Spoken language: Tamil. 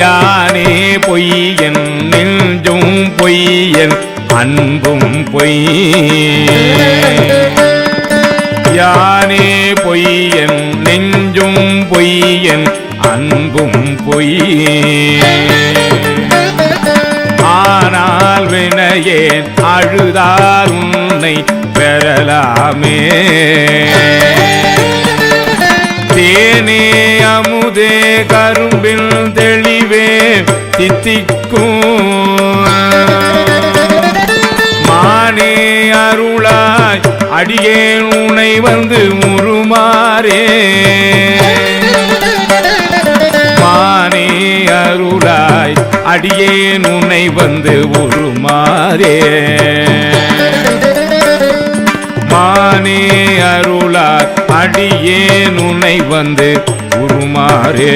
யானே பொய்யன் நெஞ்சும் பொய்யன் அன்பும் பொய். யானே பொய்யன் நெஞ்சும் பொய்யன் அன்பும் பொய். ஆனால் வினையேன் அழுதால் உன்னை பெறலாமே. அமுதே கரும்பில் தெளிவே தித்திக்கும் மானே அருளாய் அடியேன் உனை வந்து உருமாறே மானே அருளாய் அடியேன் உன்னை வந்து உருமாறே மானே அருளார் அடியேன் உன்னை வந்து குருமாரே.